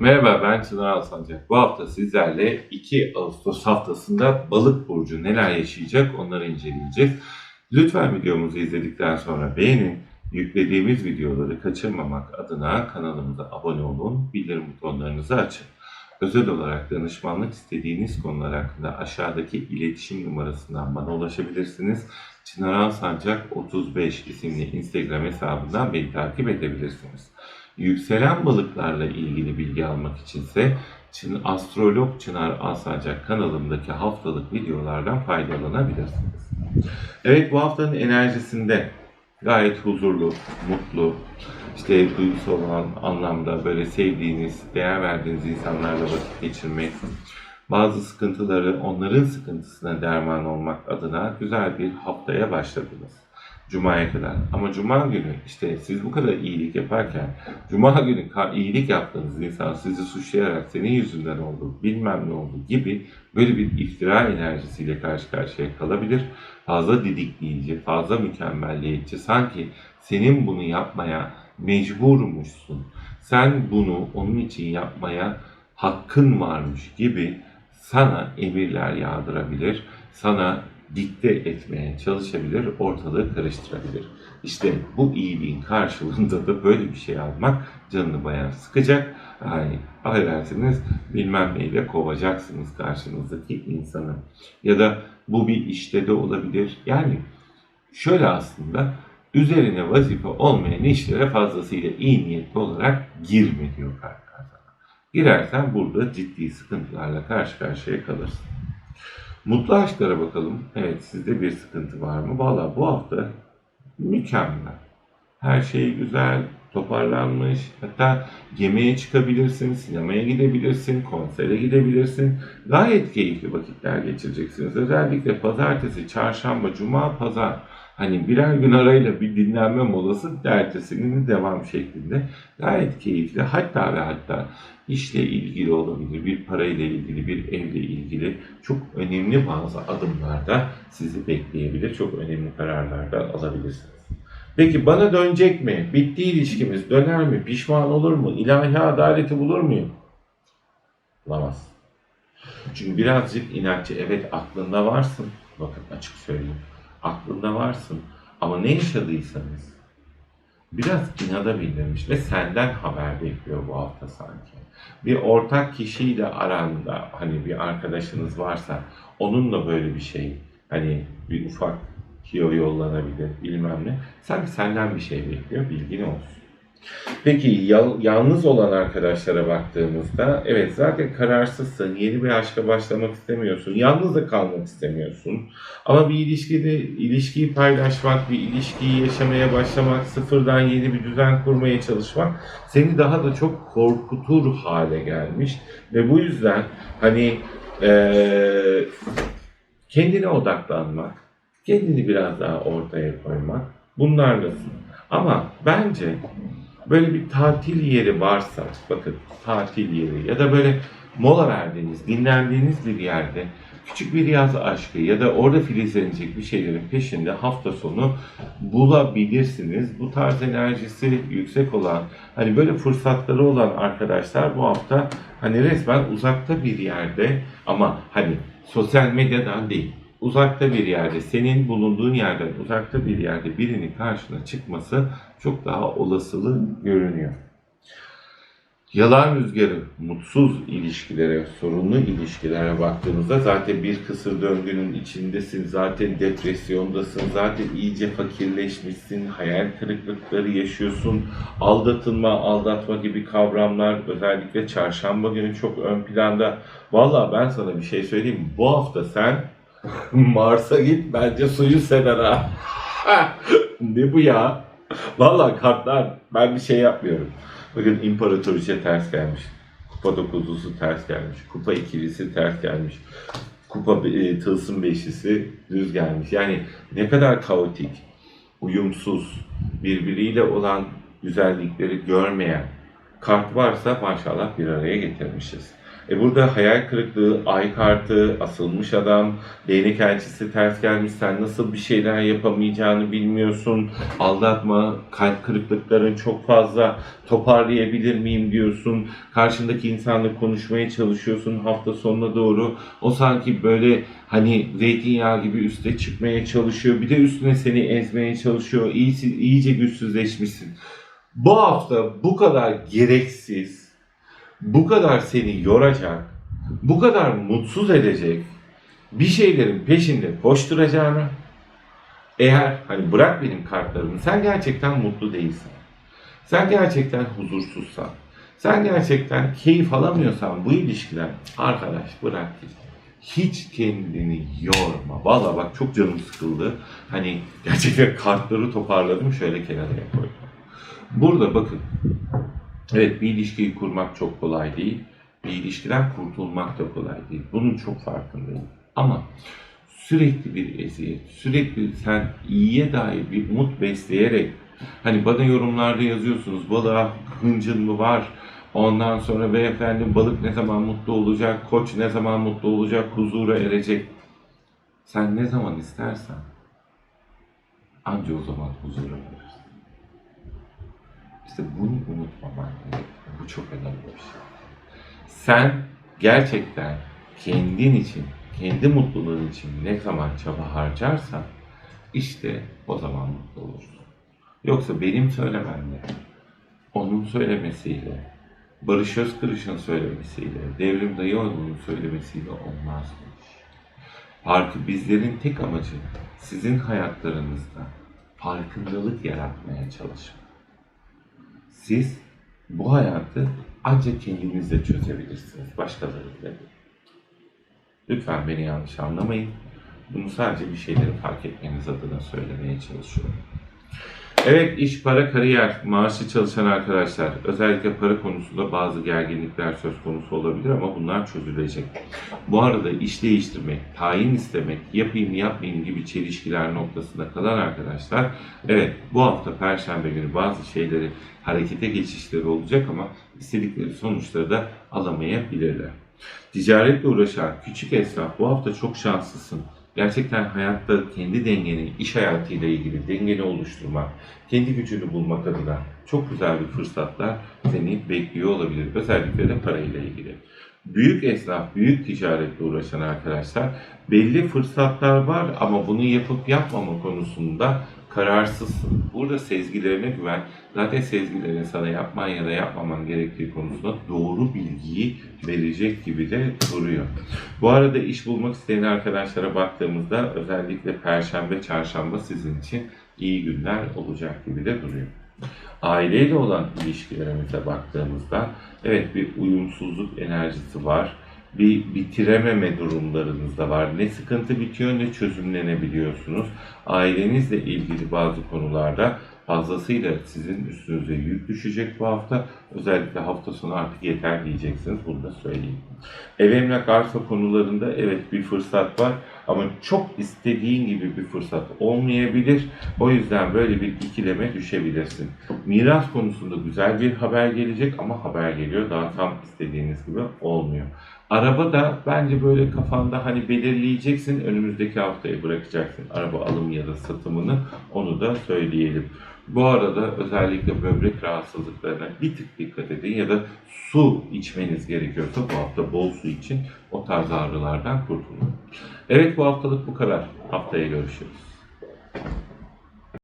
Merhaba ben Çınar Alsancak. Bu hafta sizlerle 2 Ağustos haftasında balık burcu neler yaşayacak onları inceleyeceğiz. Lütfen videomuzu izledikten sonra beğenin. Yüklediğimiz videoları kaçırmamak adına kanalımıza abone olun, bildirim butonlarınızı açın. Özel olarak danışmanlık istediğiniz konular hakkında aşağıdaki iletişim numarasından bana ulaşabilirsiniz. Çınar Alsancak 35 isimli Instagram hesabından beni takip edebilirsiniz. Yükselen balıklarla ilgili bilgi almak içinse Çın, Astrolog Çınar Alsancak kanalımdaki haftalık videolardan faydalanabilirsiniz. Evet bu haftanın enerjisinde gayet huzurlu, mutlu, işte duygusal olan anlamda böyle sevdiğiniz, değer verdiğiniz insanlarla vakit geçirmek, bazı sıkıntıları onların sıkıntısına derman olmak adına güzel bir haftaya başladınız. Cuma'ya kadar. Ama Cuma günü işte siz bu kadar iyilik yaparken Cuma günü iyilik yaptığınız insan sizi suçlayarak senin yüzünden oldu, bilmem ne oldu gibi böyle bir iftira enerjisiyle karşı karşıya kalabilir. Fazla didikleyici, fazla mükemmelliyetçi sanki senin bunu yapmaya mecburmuşsun. Sen bunu onun için yapmaya hakkın varmış gibi sana emirler yağdırabilir, sana dikte etmeye çalışabilir, ortalığı karıştırabilir. İşte bu iyiliğin karşılığında da böyle bir şey almak canını bayağı sıkacak. Yani affedersiniz bilmem neyle kovacaksınız karşınızdaki insanı. Ya da bu bir işte de olabilir. Yani şöyle aslında üzerine vazife olmayan işlere fazlasıyla iyi niyetli olarak girme diyor kartına. Girersen burada ciddi sıkıntılarla karşı karşıya kalırsın. Mutlu aşklara bakalım. Evet sizde bir sıkıntı var mı? Valla bu hafta mükemmel. Her şey güzel, toparlanmış. Hatta yemeğe çıkabilirsin, sinemaya gidebilirsin, konsere gidebilirsin. Gayet keyifli vakitler geçireceksiniz. Özellikle pazartesi, çarşamba, cuma, pazar. Hani birer gün arayla bir dinlenme molası ertesinin devam şeklinde. Gayet keyifli. Hatta ve hatta işle ilgili olabilir, bir parayla ilgili, bir evle ilgili çok önemli bazı adımlarda sizi bekleyebilir. Çok önemli kararlar da alabilirsiniz. Peki bana dönecek mi? Bitti ilişkimiz döner mi? Pişman olur mu? İlahi adaleti bulur muyum? Bulamaz. Çünkü birazcık inatçı. Evet aklında varsın. Bakın açık söyleyeyim. Aklında varsın. Ama ne yaşadıysanız biraz inada bindirmiş ve senden haber bekliyor bu hafta sanki. Bir ortak kişiyle aranda hani bir arkadaşınız varsa onunla böyle bir şey hani bir ufak kiyo yollanabilir bilmem ne. Sanki senden bir şey bekliyor bilgin olsun. Peki yal- yalnız olan arkadaşlara baktığımızda evet zaten kararsızsın, yeni bir aşka başlamak istemiyorsun, yalnız da kalmak istemiyorsun. Ama bir ilişkide ilişkiyi paylaşmak, bir ilişkiyi yaşamaya başlamak, sıfırdan yeni bir düzen kurmaya çalışmak seni daha da çok korkutur hale gelmiş ve bu yüzden hani eee, kendine odaklanmak, kendini biraz daha ortaya koymak bunlarlasın. Ama bence böyle bir tatil yeri varsa, bakın tatil yeri ya da böyle mola verdiğiniz, dinlendiğiniz bir yerde küçük bir yaz aşkı ya da orada filizlenecek bir şeylerin peşinde hafta sonu bulabilirsiniz. Bu tarz enerjisi yüksek olan, hani böyle fırsatları olan arkadaşlar bu hafta hani resmen uzakta bir yerde ama hani sosyal medyadan değil, uzakta bir yerde, senin bulunduğun yerden uzakta bir yerde birinin karşına çıkması çok daha olasılığı görünüyor. Yalan rüzgarı, mutsuz ilişkilere, sorunlu ilişkilere baktığımızda zaten bir kısır döngünün içindesin, zaten depresyondasın, zaten iyice fakirleşmişsin, hayal kırıklıkları yaşıyorsun, aldatılma, aldatma gibi kavramlar özellikle çarşamba günü çok ön planda. Valla ben sana bir şey söyleyeyim? Bu hafta sen Mars'a git bence suyu sever ha. ne bu ya? Valla kartlar ben bir şey yapmıyorum. Bakın imparatoriçe ters gelmiş. Kupa dokuzlusu ters gelmiş. Kupa ikilisi ters gelmiş. Kupa e, tılsım beşlisi düz gelmiş. Yani ne kadar kaotik, uyumsuz, birbiriyle olan güzellikleri görmeyen kart varsa maşallah bir araya getirmişiz. E burada hayal kırıklığı, ay kartı, asılmış adam, değnek elçisi ters gelmiş, sen nasıl bir şeyler yapamayacağını bilmiyorsun, aldatma, kalp kırıklıkların çok fazla, toparlayabilir miyim diyorsun, karşındaki insanla konuşmaya çalışıyorsun hafta sonuna doğru, o sanki böyle hani zeytinyağı gibi üste çıkmaya çalışıyor, bir de üstüne seni ezmeye çalışıyor, iyice, iyice güçsüzleşmişsin. Bu hafta bu kadar gereksiz, bu kadar seni yoracak, bu kadar mutsuz edecek bir şeylerin peşinde koşturacağını eğer hani bırak benim kartlarımı sen gerçekten mutlu değilsen, sen gerçekten huzursuzsan, sen gerçekten keyif alamıyorsan bu ilişkiden arkadaş bırak git. Hiç kendini yorma. Valla bak çok canım sıkıldı. Hani gerçekten kartları toparladım şöyle kenara koydum. Burada bakın Evet bir ilişkiyi kurmak çok kolay değil. Bir ilişkiden kurtulmak da kolay değil. Bunun çok farkındayım. Ama sürekli bir eziyet, sürekli sen iyiye dair bir umut besleyerek hani bana yorumlarda yazıyorsunuz balığa hıncın mı var? Ondan sonra beyefendi balık ne zaman mutlu olacak, koç ne zaman mutlu olacak, huzura erecek. Sen ne zaman istersen anca o zaman huzura erirsin. İşte bunu unutmaman gerekiyor. Bu çok önemli bir şey. Sen gerçekten kendin için, kendi mutluluğun için ne zaman çaba harcarsan işte o zaman mutlu olursun. Yoksa benim söylememle, onun söylemesiyle, Barış Özkırış'ın söylemesiyle, Devrim Dayıoğlu'nun söylemesiyle olmaz bu iş. Farkı bizlerin tek amacı sizin hayatlarınızda farkındalık yaratmaya çalışmak. Siz bu hayatı ancak kendinizle çözebilirsiniz. Başkalarıyla. Lütfen beni yanlış anlamayın. Bunu sadece bir şeyleri fark etmeniz adına söylemeye çalışıyorum. Evet iş, para, kariyer, maaşlı çalışan arkadaşlar. Özellikle para konusunda bazı gerginlikler söz konusu olabilir ama bunlar çözülecek. Bu arada iş değiştirmek, tayin istemek, yapayım yapmayayım gibi çelişkiler noktasında kalan arkadaşlar. Evet bu hafta Perşembe günü bazı şeyleri harekete geçişleri olacak ama istedikleri sonuçları da alamayabilirler. Ticaretle uğraşan küçük esnaf bu hafta çok şanslısın. Gerçekten hayatta kendi dengeni, iş hayatıyla ilgili dengeni oluşturmak, kendi gücünü bulmak adına çok güzel bir fırsatlar seni bekliyor olabilir. Özellikle de parayla ilgili. Büyük esnaf, büyük ticaretle uğraşan arkadaşlar belli fırsatlar var ama bunu yapıp yapmama konusunda kararsızsın. Burada sezgilerine güven. Zaten sezgilerin sana yapman ya da yapmaman gerektiği konusunda doğru bilgiyi verecek gibi de duruyor. Bu arada iş bulmak isteyen arkadaşlara baktığımızda özellikle Perşembe, Çarşamba sizin için iyi günler olacak gibi de duruyor. Aileyle olan ilişkilerimize baktığımızda evet bir uyumsuzluk enerjisi var. Bir bitirememe durumlarınız da var. Ne sıkıntı bitiyor ne çözümlenebiliyorsunuz. Ailenizle ilgili bazı konularda fazlasıyla sizin üstünüze yük düşecek bu hafta. Özellikle hafta sonu artık yeter diyeceksiniz. Bunu da söyleyeyim. Ev emlak arsa konularında evet bir fırsat var ama çok istediğin gibi bir fırsat olmayabilir. O yüzden böyle bir ikileme düşebilirsin. Miras konusunda güzel bir haber gelecek ama haber geliyor daha tam istediğiniz gibi olmuyor. Araba da bence böyle kafanda hani belirleyeceksin önümüzdeki haftaya bırakacaksın araba alım ya da satımını onu da söyleyelim. Bu arada özellikle böbrek rahatsızlıklarına bir tık dikkat edin ya da su içmeniz gerekiyorsa bu hafta bol su için o tarz ağrılardan kurtulun. Evet bu haftalık bu kadar. Haftaya görüşürüz.